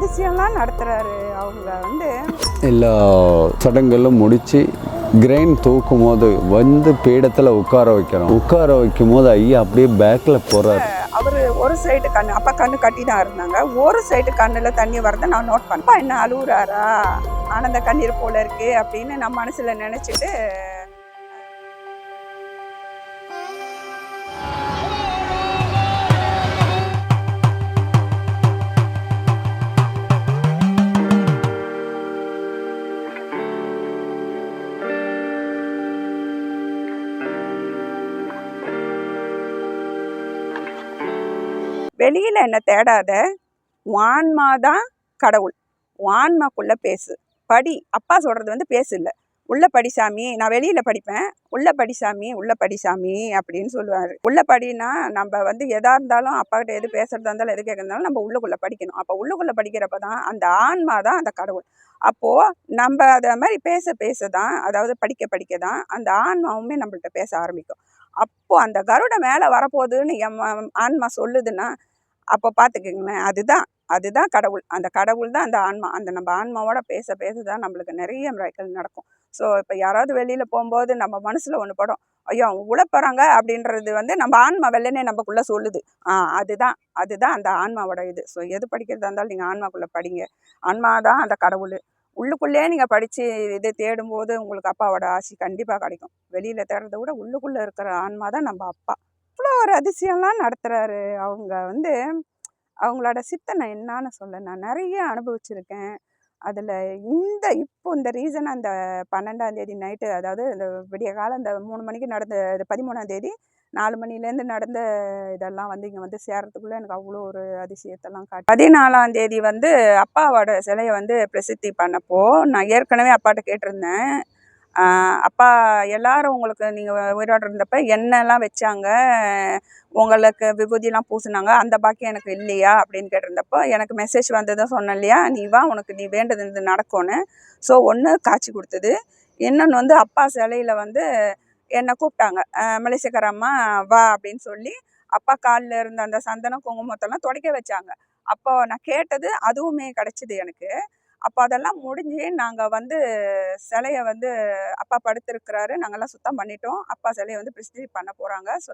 அதிசயம்லாம் நடத்துகிறாரு அவங்க வந்து. எல்லா சடங்குகளும் முடித்து கிரைன் தூக்கும் போது வந்து பீடத்தில் உட்கார வைக்கிறோம் உட்கார வைக்கும் போது ஐயா அப்படியே பேக்கில் போகிறாரு அவர் ஒரு சைடு கண்ணு அப்பா கண்ணு கட்டி தான் இருந்தாங்க. ஒரு சைடு கண்ணில் தண்ணி வரதை நான் நோட் பண்ணேன். என்ன அழுகுறாரா ஆனந்த கண்ணீர் போல இருக்கு அப்படின்னு நான் மனசில் நினச்சிட்டு வெளியில் என்ன தேடாத வான்மா தான் கடவுள். வான்மாக்குள்ளே பேசு. படி. அப்பா சொல்கிறது வந்து பேசு இல்லை உள்ள படி சாமி. நான் வெளியில் படிப்பேன். உள்ள படி சாமி. உள்ள படி சாமி அப்படின்னு சொல்லுவார். உள்ள படினா நம்ம வந்து எதாக இருந்தாலும் அப்பாக்கிட்ட எது பேசுறதா இருந்தாலும் எது கேட்குறதாலும் நம்ம உள்ளுக்குள்ளே படிக்கணும். அப்போ உள்ளுக்குள்ளே படிக்கிறப்ப தான் அந்த ஆன்மா தான் அந்த கடவுள். அப்போது நம்ம அதை மாதிரி பேச பேச தான் அதாவது படிக்க படிக்க தான் அந்த ஆன்மாவுமே நம்மள்ட்ட பேச ஆரம்பிக்கும். அப்போது அந்த கருடை மேலே வரப்போகுதுன்னு எம் ஆன்மா சொல்லுதுன்னா அப்போ பார்த்துக்குங்களேன் அதுதான் அதுதான் கடவுள். அந்த கடவுள் தான் அந்த ஆன்மா. அந்த நம்ம ஆன்மாவோட பேச பேச தான் நம்மளுக்கு நிறைய மிராக்கள் நடக்கும். ஸோ இப்போ யாராவது வெளியில் போகும்போது நம்ம மனசில் ஒன்று படும். ஐயோ அவங்க உள்ள போகிறாங்க அப்படின்றது வந்து நம்ம ஆன்மா வெள்ளனே நமக்குள்ளே சொல்லுது. ஆ அதுதான் அதுதான் அந்த ஆன்மாவோட இது. ஸோ எது படிக்கிறதா இருந்தாலும் நீங்கள் ஆன்மாக்குள்ளே படிங்க. ஆன்மா தான் அந்த கடவுள். உள்ளுக்குள்ளே நீங்கள் படித்து இது தேடும்போது உங்களுக்கு அப்பாவோட ஆசி கண்டிப்பாக கிடைக்கும். வெளியில் தேடுறத விட உள்ளுக்குள்ளே இருக்கிற ஆன்மா தான் நம்ம அப்பா. ஒரு அதிசயம்லாம் நடத்துகிறாரு அவங்க வந்து அவங்களோட சித்தனை என்னான்னு சொல்ல நான் நிறைய அனுபவிச்சிருக்கேன். அதில் இந்த இப்போ இந்த ரீசன் அந்த பன்னெண்டாம் தேதி நைட்டு அதாவது இந்த விடிய காலம் இந்த மூணு மணிக்கு நடந்த இது பதிமூணாம் தேதி நாலு மணிலேருந்து நடந்த இதெல்லாம் வந்து இங்கே வந்து சேர்றதுக்குள்ளே எனக்கு அவ்வளோ ஒரு அதிசயத்தெல்லாம் காட்டு. பதினாலாம் தேதி வந்து அப்பாவோட சிலையை வந்து பிரசித்தி பண்ணப்போ நான் ஏற்கனவே அப்பாட்ட கேட்டிருந்தேன். அப்பா எல்லாரும் உங்களுக்கு நீங்கள் உயிரோடு இருந்தப்ப எண்ணெய்லாம் வச்சாங்க? உங்களுக்கு விபூதிலாம் பூசுனாங்க அந்த பாக்கியம் எனக்கு இல்லையா? அப்படின்னு கேட்டிருந்தப்போ எனக்கு மெசேஜ் வந்ததும் சொன்னேன் இல்லையா? நீ வா உனக்கு நீ வேண்டது இது நடக்கும்னு. ஸோ ஒன்று காட்சி கொடுத்தது. இன்னொன்று வந்து அப்பா சிலையில் வந்து என்னை கூப்பிட்டாங்க. மலேசியக்காரம்மா வா அப்படின்னு சொல்லி அப்பா காலில் இருந்த அந்த சந்தனம் குங்குமத்தெல்லாம் துடைக்க வச்சாங்க. அப்போ நான் கேட்டது அதுவுமே கிடச்சிது எனக்கு. அப்போ அதெல்லாம் முடிஞ்சு நாங்கள் வந்து சிலையை வந்து அப்பா படுத்திருக்கிறாரு. நாங்கள்லாம் சுத்தம் பண்ணிட்டோம். அப்பா சிலையை வந்து பிரிஸ்டி பண்ண போகிறாங்க ஸோ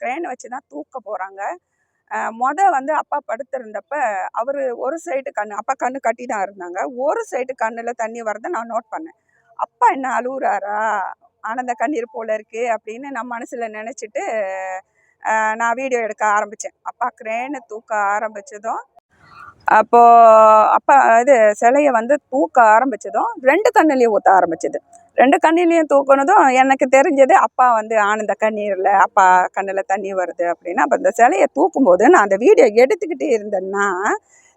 கிரேன் வச்சு தான் தூக்க போகிறாங்க மொத வந்து அப்பா படுத்திருந்தப்ப அவர் ஒரு சைடு கண் அப்பா கண்ணு கட்டி தான் இருந்தாங்க. ஒரு சைடு கண்ணில் தண்ணி வரதை நான் நோட் பண்ணேன். அப்பா என்ன அழுகுறாரா ஆனந்த கண்ணீர் போல இருக்கு அப்படின்னு நான் மனசில் நினச்சிட்டு நான் வீடியோ எடுக்க ஆரம்பித்தேன் அப்பா கிரேனு தூக்க ஆரம்பித்ததும் அப்போ இது சிலையை வந்து தூக்க ஆரம்பிச்சதும் ரெண்டு கண்ணுலேயும் ஊற்ற ஆரம்பிச்சது. ரெண்டு கண்ணிலையும் தூக்குனதும் எனக்கு தெரிஞ்சது அப்பா வந்து ஆனந்த கண்ணீரில் அப்பா கண்ணில் தண்ணி வருது அப்படின்னா. அப்போ இந்த சிலையை தூக்கும்போது நான் அந்த வீடியோ எடுத்துக்கிட்டே இருந்தேன்னா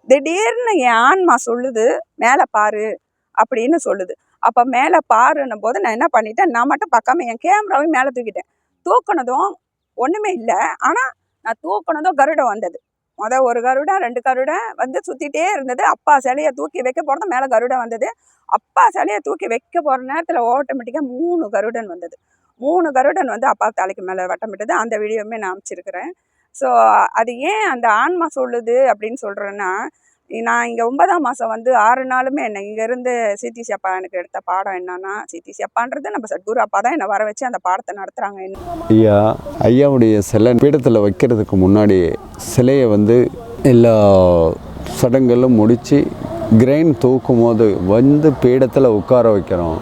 திடீர்னு என் ஆன்மா சொல்லுது மேலே பாரு அப்படின்னு சொல்லுது. அப்போ மேலே பாருன்னும் போது நான் என்ன பண்ணிட்டேன் நான் மட்டும் பார்க்காம என் கேமராவையும் மேலே தூக்கிட்டேன். தூக்குனதும் ஒன்றுமே இல்லை. ஆனால் நான் தூக்குனதும் கருடம் வந்தது. முத ஒரு கருடை ரெண்டு கருடை வந்து சுற்றிட்டே இருந்தது. அப்பா சிலையை தூக்கி வைக்க போகிறது மேலே கருடை வந்தது. அப்பா சிலையை தூக்கி வைக்க போகிற நேரத்தில் ஆட்டோமேட்டிக்காக மூணு கருடன் வந்தது. மூணு கருடன் வந்து அப்பா தலைக்கு மேலே வட்டமிட்டது. அந்த வீடியோவுமே நான் அமைச்சிருக்கிறேன். ஸோ அது ஏன் அந்த ஆன்மா சொல்லுது அப்படின்னு சொல்கிறேன்னா நான் இங்கே ஒன்பதாம் மாதம் வந்து ஆறு நாளுமே என்ன இங்கேருந்து சித்திசி அப்பா எனக்கு எடுத்த பாடம் என்னன்னா சித்திசி அப்பான்றது நம்ம சத்குரு அப்பா தான் என்னை வர வச்சு அந்த பாடத்தை நடத்துகிறாங்க ஐயா ஐயாவுடைய சிலை பீடத்தில் வைக்கிறதுக்கு முன்னாடி சிலையை வந்து எல்லா சடங்குகளும் முடித்து கிரைன் தூக்கும் போது வந்து பீடத்தில் உட்கார வைக்கிறோம்.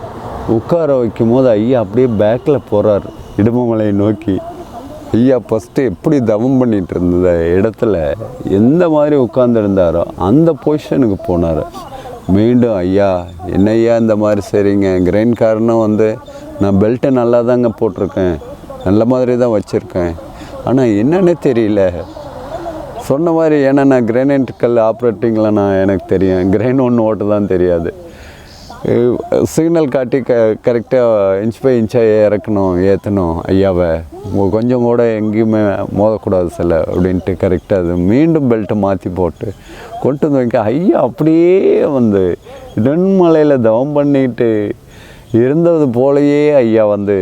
உட்கார வைக்கும் போது ஐயா அப்படியே பேக்கில் போகிறார் இடுமமலையை நோக்கி. ஐயா ஃபஸ்ட்டு எப்படி தவம் பண்ணிகிட்டு இருந்த இடத்துல எந்த மாதிரி உட்காந்துருந்தாரோ அந்த பொசிஷனுக்கு போனார். மீண்டும் ஐயா என்ன ஐயா இந்த மாதிரி சரிங்க கிரெயின் காரணம் வந்து நான் பெல்ட்டை நல்லா தாங்க போட்டிருக்கேன். நல்ல மாதிரி தான் வச்சுருக்கேன். ஆனால் என்னன்னே தெரியல. சொன்ன மாதிரி ஏன்னா நான் கிரேனைட் கல் ஆப்ரேட்டிங்கில் நான் எனக்கு தெரியும். கிரைன் ஒன்று ஓட்ட தான் தெரியாது. சிக்னல் காட்டி க கரெக்டாக இன்ச் பை இன்ச்சாக இறக்கணும் ஏற்றணும் ஐயாவை கொஞ்சம் கூட எங்கேயுமே மோதக்கூடாது சில அப்படின்ட்டு கரெக்டாக அது மீண்டும் பெல்ட்டை மாற்றி போட்டு கொண்டு வந்து வைக்க. ஐயா அப்படியே வந்து தென்மலையில் தவம் பண்ணிட்டு இருந்தது போலயே ஐயா வந்து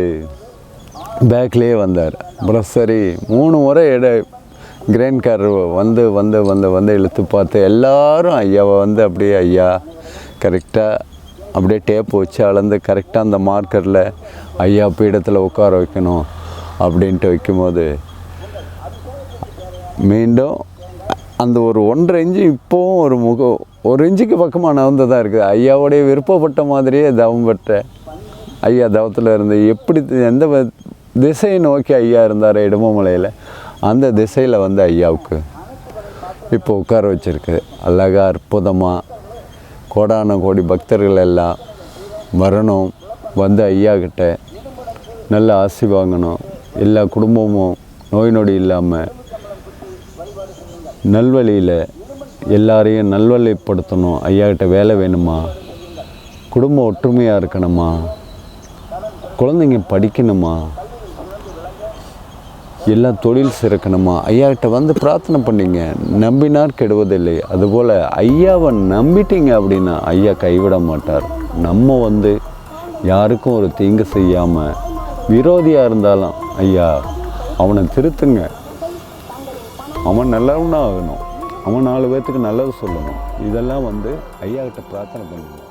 பேக்லேயே வந்தார். அப்புறம் சரி மூணு முறை இட கிரைன் கார் வந்து வந்து வந்து வந்து இழுத்து பார்த்து எல்லோரும் ஐயாவை வந்து அப்படியே ஐயா கரெக்டாக அப்படியே டேப் வச்சு அளந்து கரெக்டாக அந்த மார்க்கரில் ஐயா பீடத்தில் உட்கார வைக்கணும் அப்படின்ட்டு வைக்கும்போது மீண்டும் அந்த ஒரு ஒன்றரை இன்ச்சு இப்போவும் ஒரு முகம் ஒரு இன்ச்சுக்கு பக்கமாக நகர்ந்து தான் இருக்குது. ஐயாவுடைய விருப்பப்பட்ட மாதிரியே தவம் பெற்ற ஐயா தவத்தில் இருந்து எப்படி எந்த திசையை நோக்கி ஐயா இருந்தார் இடமமலையில் அந்த திசையில் வந்து ஐயாவுக்கு இப்போ உட்கார வச்சிருக்கு. அழகாக அற்புதமாக கோடான கோடி பக்தர்கள் எல்லாம் வரணும் வந்து ஐயா கிட்ட நல்ல ஆசி வாங்கணும். எல்லா குடும்பமும் நோய் நொடி இல்லாமல் நல்வழியில் எல்லாரையும் நல்வழிப்படுத்தணும். ஐயாக்கிட்ட வேலை வேணுமா? குடும்பம் ஒற்றுமையாக இருக்கணுமா? குழந்தைங்க படிக்கணுமா? எல்லாம் தொழில் சிறக்கணுமா? ஐயாக்கிட்ட வந்து பிரார்த்தனை பண்ணிங்க. நம்பினார் கெடுவதில்லை. அதுபோல் ஐயாவை நம்பிட்டீங்க அப்படின்னா ஐயா கைவிட மாட்டார். நம்ம வந்து யாருக்கும் ஒரு தீங்கு செய்யாமல் விரோதியாக இருந்தாலும் ஐயா அவனை திருத்துங்க. அவன் நல்லவனாக ஆகணும் அவன் நாலு பேர்த்துக்கு நல்லது சொல்லணும். இதெல்லாம் வந்து ஐயா கிட்ட பிரார்த்தனை பண்ணணும்